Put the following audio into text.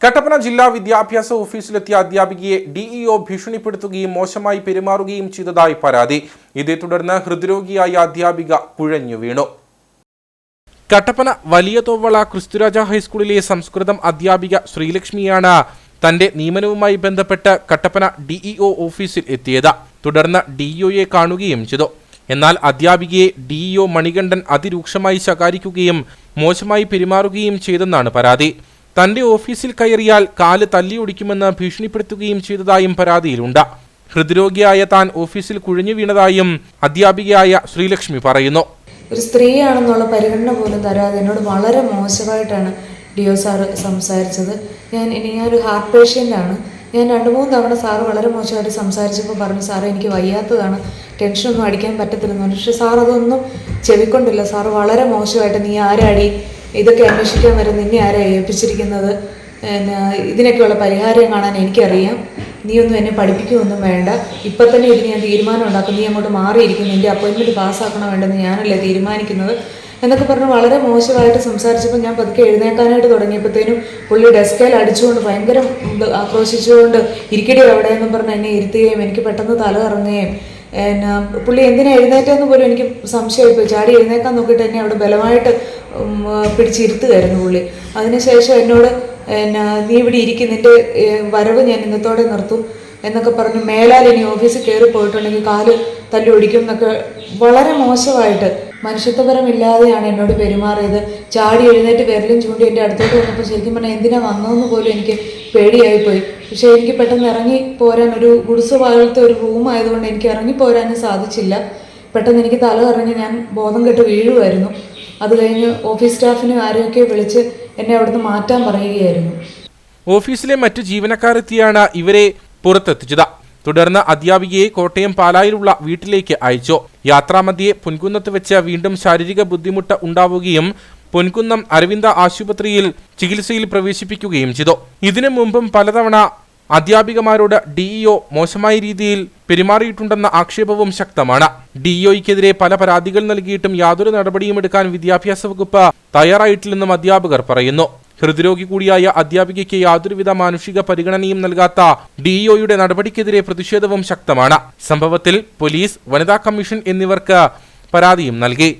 കട്ടപ്പന ജില്ലാ വിദ്യാഭ്യാസ ഓഫീസിലെത്തിയ അധ്യാപികയെ ഡിഇഒ ഭീഷണിപ്പെടുത്തുകയും മോശമായി പെരുമാറുകയും ചെയ്തതായി പരാതി. ഇതേ തുടർന്ന് ഹൃദ്രോഗിയായ അധ്യാപിക കുഴഞ്ഞു വീണു. കട്ടപ്പന വലിയ തോവള ക്രിസ്തുരാജ ഹൈസ്കൂളിലെ സംസ്കൃതം അധ്യാപിക ശ്രീലക്ഷ്മിയാണ് തന്റെ നിയമനവുമായി ബന്ധപ്പെട്ട് കട്ടപ്പന ഡിഇഒ ഓഫീസിൽ എത്തിയത്. തുടർന്ന് ഡിഇഒയെ കാണുകയും ചെയ്തു. എന്നാൽ അധ്യാപികയെ ഡിഇഒ മണികണ്ഠൻ അതിരൂക്ഷമായി ശകാരിക്കുകയും മോശമായി പെരുമാറുകയും ചെയ്തെന്നാണ് പരാതി. തന്റെ ഓഫീസിൽ കയറിയാൽ കാൽ തല്ലിയൊടിക്കുമെന്ന് ഭീഷണിപ്പെടുത്തുകയും ചെയ്തതായും പരാതിയിലുണ്ട്. ഹൃദ്രോഗിയായ താൻ ഓഫീസിൽ കുഴഞ്ഞു വീണതായും അധ്യാപികയായ ശ്രീലക്ഷ്മി പറയുന്നു. ഒരു സ്ത്രീയാണെന്നുള്ള പരിഗണന പോലും തരാതെ എന്നോട് വളരെ മോശമായിട്ടാണ് ഡിഒ സാറ് സംസാരിച്ചത്. ഞാൻ ഇനി ഞാനൊരു ഹാർട്ട് ആണ്. ഞാൻ രണ്ട് മൂന്ന് തവണ സാറ് വളരെ മോശമായിട്ട് സംസാരിച്ചപ്പോൾ പറഞ്ഞു സാറ് എനിക്ക് വയ്യാത്തതാണ്. ടെൻഷനൊന്നും അടിക്കാൻ പറ്റത്തില്ലെന്ന് പറഞ്ഞു. പക്ഷേ സാർ അതൊന്നും ചെവിക്കൊണ്ടില്ല. സാറ് വളരെ മോശമായിട്ട് നീ ആരാടി? ഇതൊക്കെ അന്വേഷിക്കാൻ വരെ നിന്നെ ആരാ ഏൽപ്പിച്ചിരിക്കുന്നത്? ഇതിനൊക്കെയുള്ള പരിഹാരം കാണാൻ എനിക്കറിയാം. നീ ഒന്നും എന്നെ പഠിപ്പിക്കുകയൊന്നും വേണ്ട. ഇപ്പം തന്നെ ഇതിന് ഞാൻ തീരുമാനം ഉണ്ടാക്കും. നീ അങ്ങോട്ട് മാറിയിരിക്കും. എന്റെ അപ്പോയിൻമെന്റ് പാസ്സാക്കണോ വേണ്ടെന്ന് ഞാനല്ലേ തീരുമാനിക്കുന്നത്? എന്നൊക്കെ പറഞ്ഞ് വളരെ മോശമായിട്ട് സംസാരിച്ചപ്പോൾ ഞാൻ പതുക്കെ എഴുന്നേക്കാനായിട്ട് തുടങ്ങിയപ്പോഴത്തേനും പുള്ളി ഡെസ്കയിൽ അടിച്ചുകൊണ്ട് ഭയങ്കര ആക്രോശിച്ചുകൊണ്ട് ഇരിക്കടി അവിടെ പറഞ്ഞ് എന്നെ ഇരുത്തുകയും എനിക്ക് പെട്ടെന്ന് തല കറങ്ങുകയും പുള്ളി എന്തിനാ എഴുന്നേറ്റെന്ന് പോലും എനിക്ക് സംശയമായിപ്പോയി. ചാടി എഴുന്നേക്കാൻ നോക്കിയിട്ട് എന്നെ അവിടെ ബലമായിട്ട് പിടിച്ചിരുത്തുകയായിരുന്നു പുള്ളി. അതിനുശേഷം എന്നോട് എന്നാ നീ ഇവിടെ ഇരിക്കും നിന്റെ വരവ് ഞാൻ ഇന്നത്തോടെ നിർത്തും എന്നൊക്കെ പറഞ്ഞ്. മേലാൽ ഇനി ഓഫീസിൽ കയറി പോയിട്ടുണ്ടെങ്കിൽ കാൽ തല്ലി ഒടിക്കും എന്നൊക്കെ വളരെ മോശമായിട്ട് മനുഷ്യത്വപരമില്ലാതെയാണ് എന്നോട് പെരുമാറിയത്. ചാടി എഴുന്നേറ്റ് വിരലും ചൂണ്ടി എന്റെ അടുത്തോട്ട് വന്നപ്പോൾ ശരിക്കും പറഞ്ഞാൽ എന്തിനാ വന്നതെന്ന് പോലും എനിക്ക് പേടിയായിപ്പോയി. പക്ഷേ എനിക്ക് പെട്ടെന്ന് ഇറങ്ങി പോരാൻ ഒരു ഗുഡ്സ് പോലത്തെ ഒരു റൂം ആയതുകൊണ്ട് എനിക്ക് ഇറങ്ങി പോരാനും സാധിച്ചില്ല. പെട്ടെന്ന് എനിക്ക് തല കറങ്ങി ഞാൻ ബോധം കെട്ട് വീഴുമായിരുന്നു അത് കഴിഞ്ഞ് ഓഫീസ് സ്റ്റാഫിനും ആരെയൊക്കെ വിളിച്ച് എന്നെ അവിടുന്ന് മാറ്റാൻ പറയുകയായിരുന്നു. ഓഫീസിലെ മറ്റു ജീവനക്കാരെത്തിയാണ് ഇവരെ പുറത്തെത്തിച്ചത്. തുടർന്ന് അധ്യാപികയെ കോട്ടയം പാലായിലുള്ള വീട്ടിലേക്ക് അയച്ചു. യാത്രാമധ്യെ പൊൻകുന്നത്ത് വെച്ച് വീണ്ടും ശാരീരിക ബുദ്ധിമുട്ട് ഉണ്ടാവുകയും പൊൻകുന്നം അരവിന്ദ ആശുപത്രിയിൽ ചികിത്സയിൽ പ്രവേശിപ്പിക്കുകയും ചെയ്തു. ഇതിനു മുമ്പും പലതവണ അധ്യാപികമാരോട് ഡിഇഒ മോശമായ രീതിയിൽ പെരുമാറിയിട്ടുണ്ടെന്ന ആക്ഷേപവും ശക്തമാണ്. ഡിഇഒയ്ക്കെതിരെ പല പരാതികൾ നൽകിയിട്ടും യാതൊരു നടപടിയും എടുക്കാൻ വിദ്യാഭ്യാസ വകുപ്പ് തയ്യാറായിട്ടില്ലെന്നും അധ്യാപകർ പറയുന്നു. ഹൃദ്രോഗി കൂടിയായ അധ്യാപികയ്ക്ക് യാതൊരുവിധ മാനുഷിക പരിഗണനയും നൽകാത്ത ഡിഇഒയുടെ നടപടിക്കെതിരെ പ്രതിഷേധവും ശക്തമാണ്. സംഭവത്തിൽ പോലീസ് വനിതാ കമ്മീഷൻ എന്നിവർക്ക് പരാതിയും നൽകി.